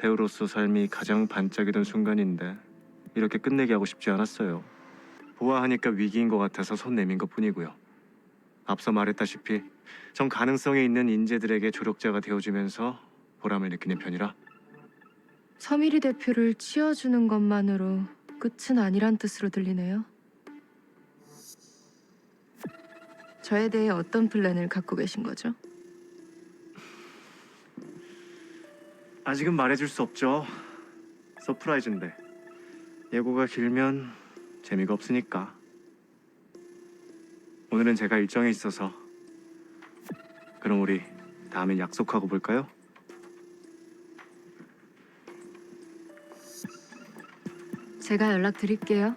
배우로서 삶이 가장 반짝이던 순간인데 이렇게 끝내게 하고 싶지 않았어요. 보아하니까 위기인 것 같아서 손 내민 것 뿐이고요. 앞서 말했다시피 전 가능성이 있는 인재들에게 조력자가 되어주면서 보람을 느끼는 편이라 서미리 대표를 치워주는 것만으로 끝은 아니란 뜻으로 들리네요. 저에 대해 어떤 플랜을 갖고 계신 거죠? 아직은 말해줄 수 없죠. 서프라이즈인데 예고가 길면 재미가 없으니까. 오늘은 제가 일정에 있어서 그럼 우리 다음엔 약속하고 볼까요? 제가 연락드릴게요.